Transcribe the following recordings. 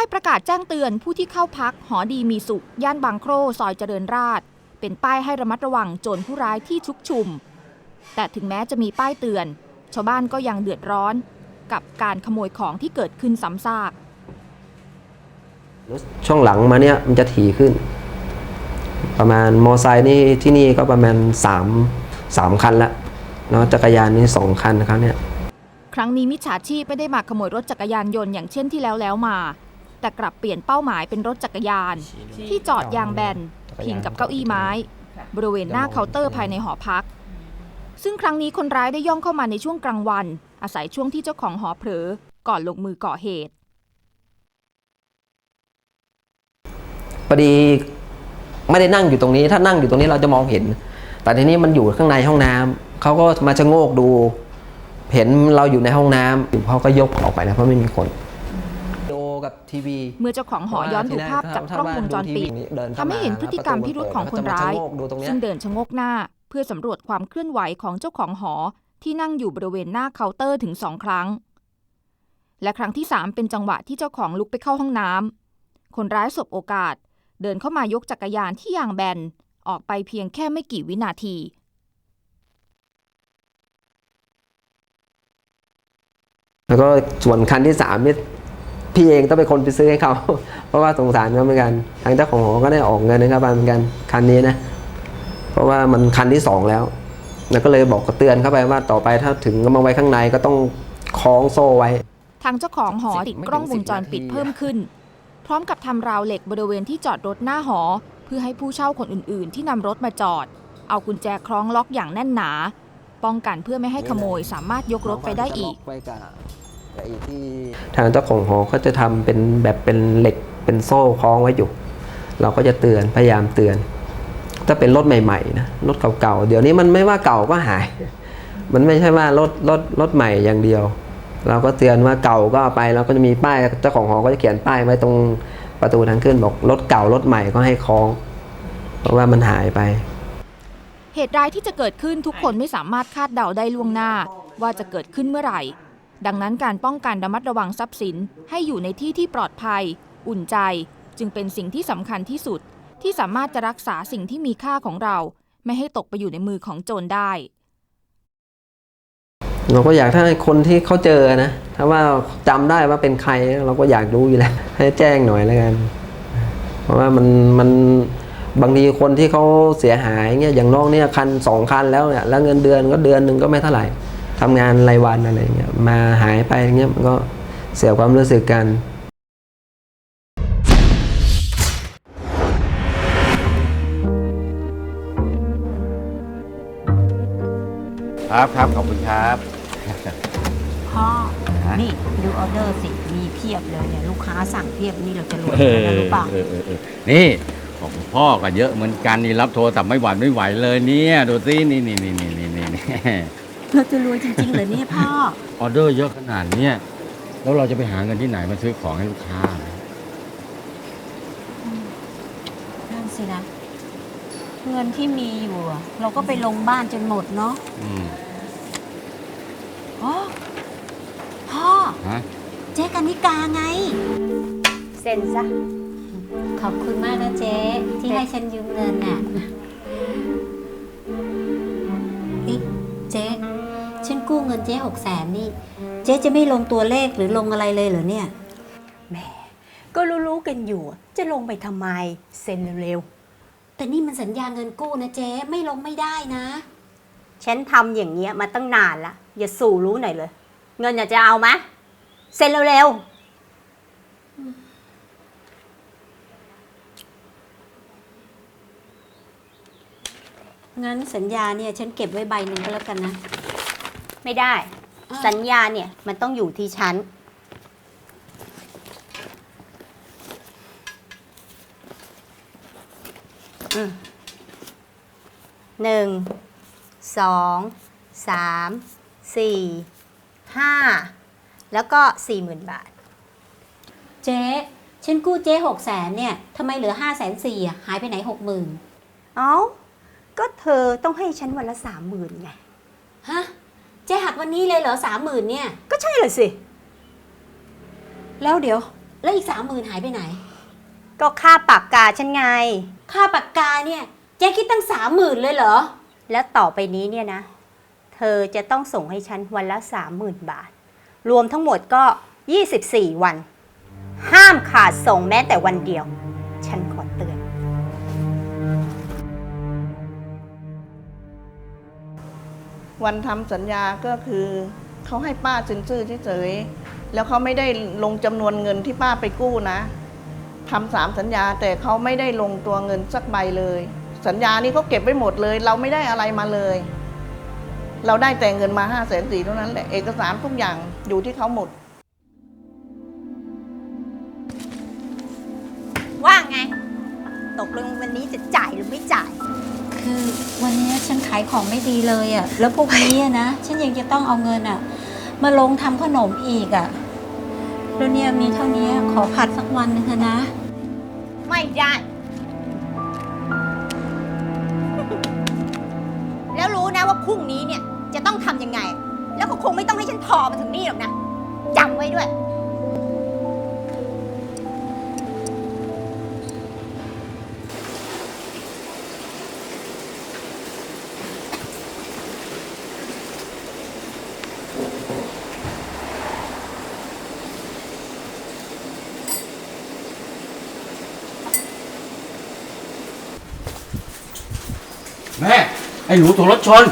ป้ายประกาศแจ้งเตือนผู้ที่เข้าพักหอดีมีสุข ย่านบางโครซอยเจริญราษฎร์เป็นป้ายให้ระมัดระวังโจรผู้ร้ายที่ชุกชุม แต่ถึงแม้จะมีป้ายเตือน ชาวบ้านก็ยังเดือดร้อน กับการขโมยของที่เกิดขึ้นซ้ำซาก ช่วงหลังมาเนี่ยมันจะถี่ขึ้น ประมาณมอไซค์นี่ที่นี่ก็ประมาณ3 3คันละเนาะจักรยานนี่สองคันนะครับเนี่ยครั้งนี้มิจฉาชีพไม่ได้มาขโมยรถจักรยานยนต์อย่างเช่นที่แล้วแล้วมา แต่กลับเปลี่ยนเป้าหมายเป็นรถจักรยาน ที่จอดยางแบนพิงกับเก้าอี้ไม้ บริเวณหน้าเคาน์เตอร์ภายในหอพัก ซึ่งครั้งนี้คนร้ายได้ย่องเข้ามาในช่วงกลางวัน อาศัยช่วงที่เจ้าของหอเผลอก่อนลงมือก่อเหตุพอดีไม่ได้นั่งอยู่ตรงนี้ ถ้านั่งอยู่ตรงนี้เราจะมองเห็น แต่ทีนี้มันอยู่ข้างในห้องน้ำเขาก็มาชะโงกดู เห็นเราอยู่ในห้องน้ำเขาก็ยกออกไปนะเพราะไม่มีคนโด กับทีวี เมื่อเจ้าของหอย้อนดูภาพจากกล้องวงจรปิดทำให้เห็นพฤติกรรมพิรุษของคนร้าย ซึ่งเดินชะโงกหน้า เพื่อสำรวจความเคลื่อนไหวของเจ้าของหอที่นั่งอยู่บริเวณหน้าเคาน์เตอร์ถึงสองครั้ง และครั้งที่สามเป็นจังหวะที่เจ้าของลุกไปเข้าห้องน้ำคนร้ายสบโอกาส เดินเข้ามายกจักรยานที่ยางแบนออกไปเพียงแค่ไม่กี่วินาทีแล้วก็ส่วนคันที่สามนี่ พี่เองต้องเป็นคนไปซื้อให้เขา เพราะว่าสงสารเขาเหมือนกัน ทางเจ้าของหอก็ได้ออกเงินนะครับเหมือนกันคันนี้นะ เพราะว่ามันคันที่สองแล้ว แล้วก็เลยบอกเตือนเข้าไปว่าต่อไปถ้าถึงก็มาไว้ข้างในก็ต้องคล้องโซ่ไว้ ทางเจ้าของหอติดกล้องวงจรปิดเพิ่มขึ้น พร้อมกับทำราวเหล็กบริเวณที่จอดรถหน้าหอ เพื่อให้ผู้เช่าคนอื่นๆ ที่นำรถมาจอด เอากุญแจคล้องล็อกอย่างแน่นหนา ป้องกันเพื่อไม่ให้ขโมยสามารถยกรถไปได้อีก ที่ทางเจ้าของหอเขาจะทำเป็นแบบเป็นเหล็กเป็นโซ่คล้องไว้อยู่ เราก็จะเตือนพยายามเตือน ถ้าเป็นรถใหม่ๆนะรถเก่าๆเดี๋ยวนี้มันไม่ว่าเก่าก็หาย มันไม่ใช่ว่ารถรถรถใหม่อย่างเดียว เราก็เตือนว่าเก่าก็เอาไปเราก็จะมีป้ายเจ้าของหอก็จะเขียนป้ายไว้ตรงประตูทางขึ้นบอกรถเก่ารถใหม่ก็ให้คล้อง เพราะว่ามันหายไป เหตุร้ายที่จะเกิดขึ้นทุกคนไม่สามารถคาดเดาได้ล่วงหน้า ว่าจะเกิดขึ้นเมื่อไหร่ ดังนั้นการป้องกันระมัดระวังทรัพย์สินให้อยู่ในที่ที่ปลอดภัย อุ่นใจ จึงเป็นสิ่งที่สำคัญที่สุด ที่สามารถจะรักษาสิ่งที่มีค่าของเรา ไม่ให้ตกไปอยู่ในมือของโจรได้ เราก็อยากถ้าคนที่เขาเจอนะ ถ้าว่าจำได้ว่าเป็นใครเราก็อยากรู้อยู่แล้ว ให้แจ้งหน่อยแล้วกัน เพราะว่ามันมันบางทีคนที่เขาเสียหายเงี้ยอย่างน้องเนี่ยคันสองคันแล้วเนี่ยแล้วเงินเดือนก็เดือนหนึ่งก็ไม่เท่าไหร่ ทำงานรายวันอะไรเงี้ยมาหายไปเงี้ยมันก็เสียความรู้สึกกัน ครับครับขอบคุณครับ พ่อฮะนี่ดูออเดอร์สิ มีเพียบเลยเนี่ยลูกค้าสั่งเพียบนี่เราจะรวยเอกันนะอรู้เปล่าเออเออเออนี่ของพ่อก็เยอะเหมือนกันนี่รับโทรศัพท์ไม่หวั่นไม่ไหวเลยเนี่ยดูสินี่นี่นี่นี่นี่นี่นี่ เราจะรวยจริงๆเหรอเนี่ยพ่อ ออเดอร์เยอะขนาดเนี้ยแล้วเราจะไปหาเงินที่ไหนมาซื้อของให้ลูกค้า นั่นสินะ เงินที่มีอยู่อะเราก็ไปลงบ้านจนหมดเนาะอืมอ๋อพ่อ ฮะเจ๊กันนิกาไง เซ็นซะ ขอบคุณมากนะเจ๊ที่ให้ฉันยืมเงินน่ะ เงินเจ๊หกแสนนี่ เจ๊จะไม่ลงตัวเลขหรือลงอะไรเลยเหรอเนี่ย แหม ก็รู้ๆกันอยู่จะลงไปทำไม เซ็นเร็วแต่นี่มันสัญญาเงินกู้นะเจ๊ไม่ลงไม่ได้นะๆฉันทำอย่างเงี้ยมาตั้งนานละ อย่าสู่รู้หน่อยเลย เงินอยากจะเอาไหมเซ็นเร็วงั้นสัญญาเนี่ยฉันเก็บไว้ใบหนึ่งก็แล้วกันนะๆ ไม่ได้อ้าวสัญญาเนี่ยมันต้องอยู่ที่ฉัน อืมหนึ่ง สอง สาม สี่ ห้า แล้วก็สี่หมื่นบาท เจ๊ฉันกู้เจ๊หกแสนเนี่ยทำไมเหลือห้าแสนสี่อะหายไปไหนหกหมื่นเอ้า ก็เธอต้องให้ฉันวันละสามหมื่นไง ฮะ เจ๊หักวันนี้เลยเหรอสามหมื่นเนี่ย ก็ใช่เลยสิ แล้วเดี๋ยว แล้วอีกสามหมื่นหายไปไหน ก็ค่าปากกาฉันไง ค่าปากกาเนี่ย เจ๊คิดตั้งสามหมื่นเลยเหรอ แล้วต่อไปนี้เนี่ยนะ เธอจะต้องส่งให้ฉันวันละ30,000บาท รวมทั้งหมดก็ 24 วัน ห้ามขาดส่งแม้แต่วันเดียว ฉัน วันทำสัญญาก็คือเขาให้ป้าซื่อๆเฉยๆแล้วเขาไม่ได้ลงจำนวนเงินที่ป้าไปกู้นะทำสามสัญญาแต่เขาไม่ได้ลงตัวเงินสักใบเลย สัญญานี้เขาเก็บไว้หมดเลย เราไม่ได้อะไรมาเลย เราได้แต่เงินมาห้าแสนสี่เท่านั้นแหละเอกสารทุกอย่างอยู่ที่เขาหมด ว่าไง ตกลงวันนี้จะจ่ายหรือไม่จ่าย คือวันนี้ฉันขายของไม่ดีเลยอะ่ะ แล้วพวกนี้นะ ฉันยังจะต้องเอาเงินอะ่ะ มาลงทำขนมอีกอะ่ะ แล้วเนี่ยมีเท่านี้ขอผัดสักวันหนึงเถอะนะ ไม่ได้ แล้วรู้นะว่าพรุ่งนี้เนี่ยจะต้องทำยังไง แล้วก็คงไม่ต้องให้ฉันทอมาถึงนี่หรอกนะจำไว้ด้วย ไอ้หนูถูกรถชน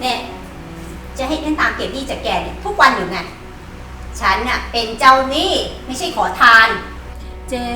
เนี่ย จะให้ฉันตามเก็บหนี้จากแกเนี่ยทุกวันหรือไง ฉันน่ะเป็นเจ้าหนี้ไม่ใช่ขอทาน เจ๊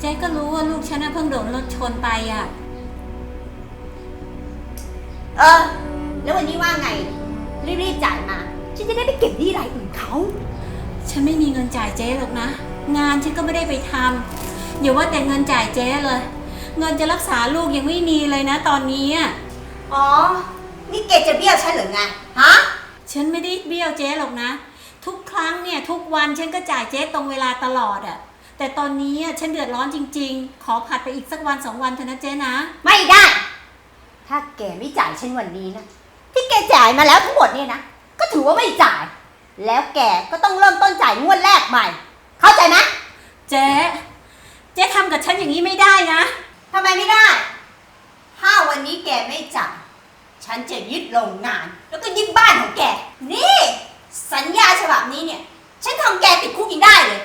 เจ๊ก็รู้ว่าลูกฉันน่ะเพิ่งโดนรถชนไปอะ เออ แล้ววันนี้ว่าไง รีบๆจ่ายมา ฉันจะได้ไปเก็บหนี้รายอื่นเขา ฉันไม่มีเงินจ่ายเจ๊หรอกนะ งานฉันก็ไม่ได้ไปทำอย่าว่าแต่เงินจ่ายเจ๊เลย เงินจะรักษาลูกยังไม่มีเลยนะตอนนี้อะอ๋อ นี่เกจะเบี้ยวฉันหรือไง ฮะ ฉันไม่ได้เบี้ยวเจ๊หรอกนะ ทุกครั้งเนี่ยทุกวันฉันก็จ่ายเจ๊ตรงเวลาตลอดอะแต่ตอนนี้อะฉันเดือดร้อนจริง ๆ ขอผัดไปอีกสักวันสองวันเถอะนะเจ๊นะ ไม่ได้ ถ้าแกไม่จ่ายฉันวันนี้นะ ที่แกจ่ายมาแล้วทั้งหมดเนี่ยนะ ก็ถือว่าไม่จ่าย แล้วแกก็ต้องเริ่มต้นจ่ายงวดแรกใหม่ เข้าใจไหมเจ๊เจ๊ทำกับฉันอย่างนี้ไม่ได้นะ ทำไมไม่ได้ ถ้าวันนี้แกไม่จ่าย ฉันจะยึดโรงงาน แล้วก็ยึดบ้านของแก นี่ สัญญาฉบับนี้เนี่ย ฉันทำแกติดคุกอีกได้เลย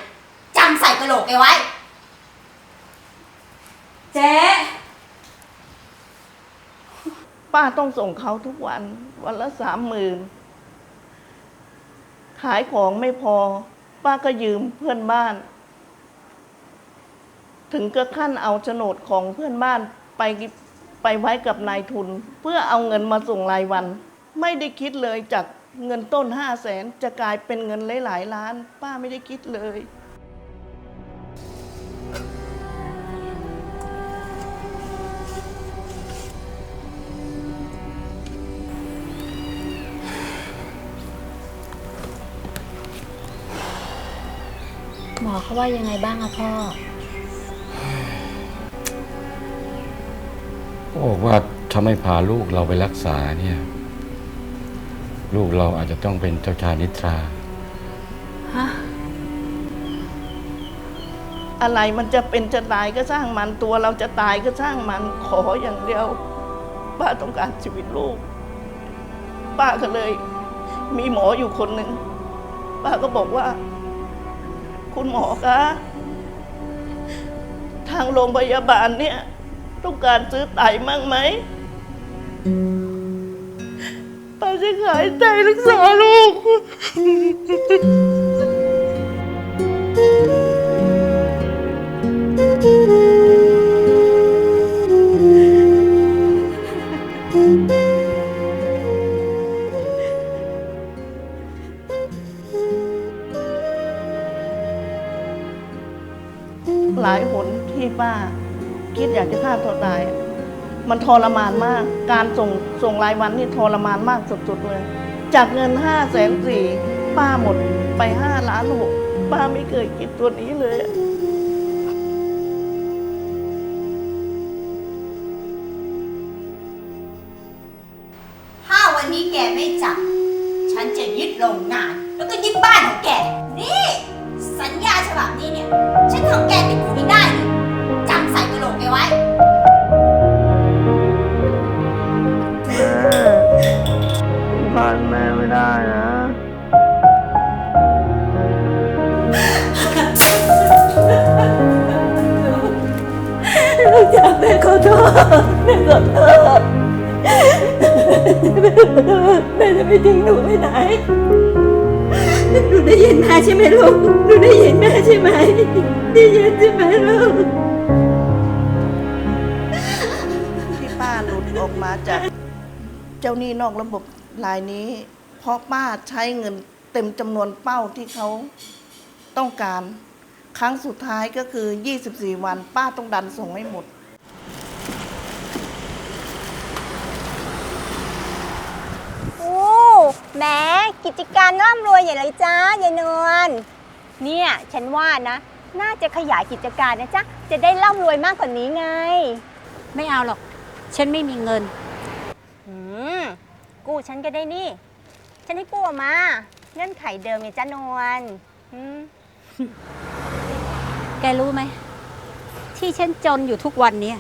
จำใส่กระโหลกแกไว้ เจ๊ ป้าต้องส่งเขาทุกวัน วันละสามหมื่นขายของไม่พอ ป้าก็ยืมเพื่อนบ้าน ถึงกับขั้นเอาโฉนดของเพื่อนบ้านไปไปไว้กับนายทุน เพื่อเอาเงินมาส่งรายวัน ไม่ได้คิดเลยจากเงินต้นห้าแสนจะกลายเป็นเงินหลายๆล้าน ป้าไม่ได้คิดเลย เขาว่ายังไงบ้างอะพ่อ บอกว่าถ้าไม่พาลูกเราไปรักษาเนี่ย ลูกเราอาจจะต้องเป็นเจ้าชายนิทรา ฮะ อะไรมันจะเป็นจะตายก็ช่างมันตัวเราจะตายก็ช่างมันขออย่างเดียวป้าต้องการชีวิตลูก ป้าก็เลย มีหมออยู่คนหนึ่งป้าก็บอกว่า คุณหมอคะทางโรงพยาบาลเนี่ยต้องการซื้อไตมั่งไหมป้าจะขายไตรักษาลูก ทรมานมาก การส่งส่งรายวันนี่ทรมานมากสุดๆเลย จากเงินห้าแสนสี่ป้าหมดไปห้าล้านหกป้าไม่เคยคิดตัวนี้เลย ไม่ทิ้งหนูไปไหนหนูได้ยินแม่ใช่ไหมลูกหนูได้ยินแม่ใช่ไหมได้ยินใช่ไหมลูกที่ป้าหลุดออกมาจาก เจ้าหนี้นอกระบบรายนี้ เพราะป้าใช้เงินเต็มจำนวนเป้าที่เขาต้องการ ครั้งสุดท้ายก็คือ 24 วัน ป้าต้องดันส่งให้หมด โอ้ แหมกิจการร่ำรวยอย่าเลยจ้ายายนวลเนี่ยฉันว่านะ น่าจะขยายกิจการนะจ๊ะ จะได้ร่ำรวยมากกว่านี้ไง ไม่เอาหรอก ฉันไม่มีเงิน อืม กู้ฉันก็ได้นี่ ฉันให้กู้ออกมา เงื่อนไขเดิมเนี่ยจ้านวลอืมแกรู้ไหม ที่ฉันจนอยู่ทุกวันเนี้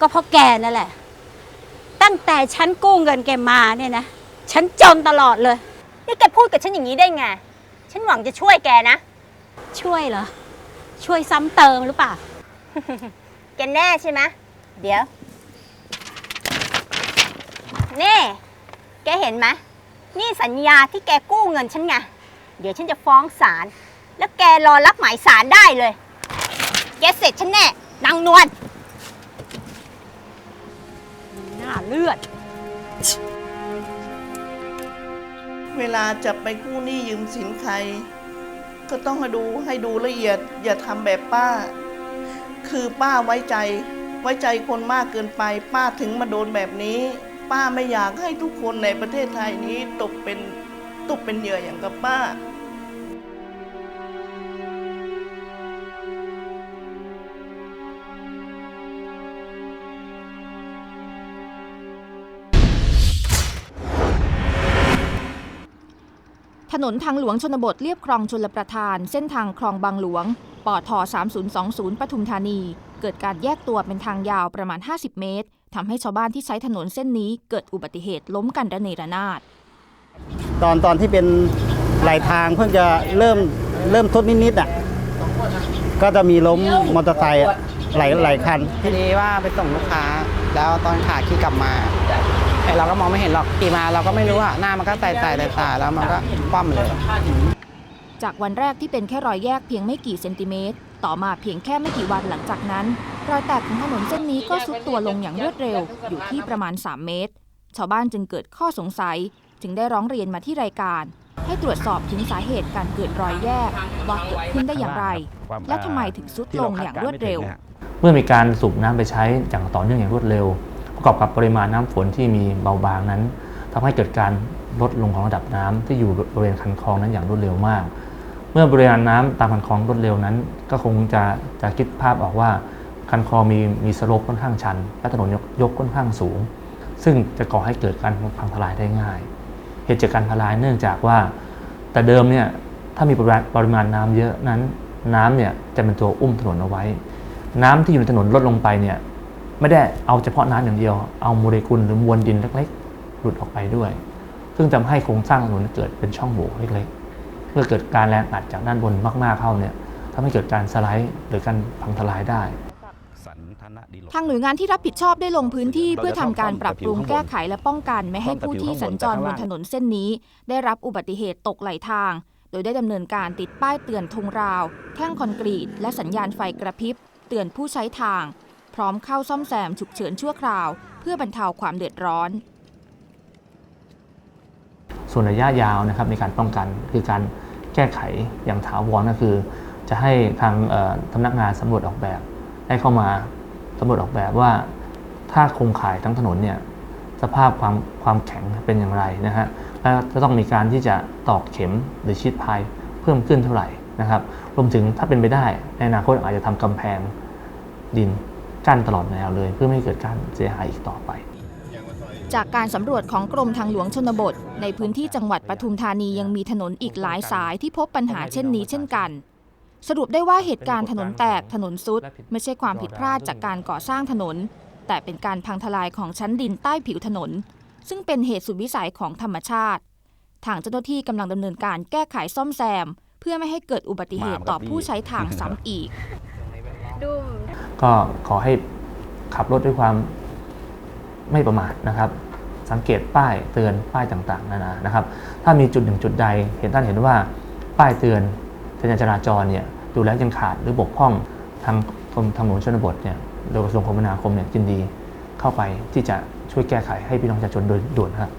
ก็เพราะแกนั่นแหละ ตั้งแต่ฉันกู้เงินแกมาเนี่ยนะ ฉันจนตลอดเลย นี่แกพูดกับฉันอย่างนี้ได้ไง ฉันหวังจะช่วยแกนะ ช่วยเหรอ ช่วยซ้ำเติมหรือเปล่า แกแน่ใช่ไหมเดี๋ยว นี่ แกเห็นไหมนี่สัญญาที่แกกู้เงินฉันไง เดี๋ยวฉันจะฟ้องศาล แล้วแกรอรับหมายศาลได้เลย แกเสร็จฉันแน่ นางนวล หน้าเลือด เวลาจะไปกู้หนี้ยืมสินใคร ก็ต้องมาดูให้ดูละเอียด อย่าทำแบบป้า คือป้าไว้ใจ ไว้ใจคนมากเกินไป ป้าถึงมาโดนแบบนี้ ป้าไม่อยากให้ทุกคนในประเทศไทยนี้ตกเป็นตกเป็นเหยื่ออย่างกับป้า ถนนทางหลวงชนบทเรียบคลองชลประทาน เส้นทางคลองบางหลวง ปอท3020 ปทุมธานี เกิดการแยกตัวเป็นทางยาวประมาณ 50 เมตรทำให้ชาวบ้านที่ใช้ถนนเส้นนี้เกิดอุบัติเหตุล้มกันระเนระนาด ตอนตอนที่เป็นไหลทางเพิ่งจะเริ่มเริ่มทดนิดๆอะก็จะมีล้มมอเตอร์ไซค์อะหลายหลายคันพอดีว่าไปส่งลูกค้า แล้วตอนขาขี่กลับมา ไอ้เราก็มองไม่เห็นหรอกขี่มาเราก็ไม่รู้อะหน้ามันก็ใส่ใส่ใส่ใส่แล้วมันก็คว่ำเลย จากวันแรกที่เป็นแค่รอยแยกเพียงไม่กี่เซนติเมตร ต่อมาเพียงแค่ไม่กี่วันหลังจากนั้น รอยแตกของถนนเส้นนี้ก็ซุดตัวลงอย่างรวดเร็ว อยู่ที่ประมาณ 3 เมตร ชาวบ้านจึงเกิดข้อสงสัย จึงได้ร้องเรียนมาที่รายการ ให้ตรวจสอบถึงสาเหตุการเกิดรอยแยกว่าเกิดขึ้นได้อย่างไร และทำไมถึงซุดลงอย่างรวดเร็ว เมื่อมีการสูบน้ำไปใช้อย่างต่อเนื่องอย่างรวดเร็ว ประกอบกับปริมาณน้ำฝนที่มีเบาบางนั้นทำให้เกิดการลดลงของระดับน้ำที่อยู่บริเวณคันคลองนั้นอย่างรวดเร็วมาก เมื่อบริเวณน้ำตามคันคลองรวดเร็วนั้น ก็คงจะจะคิดภาพออกว่าคันคลองมีมีสโลปค่อนข้างชัน และถนนยกยกค่อนข้างสูง ซึ่งจะก่อให้เกิดการพังทลายได้ง่าย เหตุจากการทลายเนื่องจากว่า แต่เดิมเนี่ยถ้ามีปริมาณปริมาณน้ำเยอะนั้นน้ำเนี่ยจะเป็นตัวอุ้มถนนเอาไว้ น้ำที่อยู่ในถนนลดลงไปเนี่ย ไม่ได้เอาเฉพาะน้ำอย่างเดียว เอาโมเลกุลหรือมวลดินเล็กๆ หลุดออกไปด้วย ซึ่งทำให้โครงสร้างถนนเกิดเป็นช่องโหว่เล็กๆ เมื่อเกิดการแรงอัดจากด้านบนมากๆเข้าเนี่ยทำให้เกิดการสไลด์หรือการพังทลายได้ทางหน่วยงานที่รับผิดชอบได้ลงพื้นที่เพื่อทำการปรับปรุงแก้ไขและป้องกันไม่ให้ผู้ที่สัญจรบนถนนเส้นนี้ ได้รับอุบัติเหตุตกไหลทาง โดยได้ดำเนินการติดป้ายเตือนธงราว แท่งคอนกรีต และสัญญาณไฟกระพริบ เตือนผู้ใช้ทาง พร้อมเข้าซ่อมแซมฉุกเฉินชั่วคราว เพื่อบรรเทาความเดือดร้อน ส่วนระยะยาวนะครับในการป้องกันคือการแก้ไขอย่างถาวรก็คือ จะให้ทางสำนักงานสำรวจออกแบบ ได้เข้ามาสำรวจออกแบบว่า ถ้าโครงข่ายทั้งถนนเนี่ยสภาพความความแข็งเป็นอย่างไรนะฮะและจะต้องมีการที่จะตอกเข็มหรือชีดพายเพิ่มขึ้นเท่าไหร่นะครับ รวมถึงถ้าเป็นไปได้ในอนาคตอาจจะทำกำแพงดิน กั้นตลอดแนวเลย เพื่อไม่ให้เกิดการเสียหายอีกต่อไป จากการสำรวจของกรมทางหลวงชนบท ในพื้นที่จังหวัดปทุมธานียังมีถนนอีกหลายสายที่พบปัญหาเช่นนี้เช่นกัน สรุปได้ว่าเหตุการณ์ถนนแตกถนนซุด ไม่ใช่ความผิดพลาดจากการก่อสร้างถนน แต่เป็นการพังทลายของชั้นดินใต้ผิวถนน ซึ่งเป็นเหตุสุดวิสัยของธรรมชาติ ทางเจ้าหน้าที่กำลังดำเนินการแก้ไขซ่อมแซม เพื่อไม่ให้เกิดอุบัติเหตุต่อผู้ใช้ทางซ้ำอีก ก็ขอให้ขับรถด้วยความไม่ประมาทนะครับ สังเกตป้ายเตือนป้ายต่างๆนานานะครับ ถ้ามีจุดหนึ่งจุดใด เห็นท่านเห็นว่าป้ายเตือนสัญญาจราจรเนี่ยดูแล้วยังขาดหรือบกพร่องทางกรมทางหลวงชนบทเนี่ยโดยกระทรวงคมนาคมเนี่ยยินดีเข้าไปที่จะช่วยแก้ไขให้พี่น้องประชาชนโดยด่วนครับ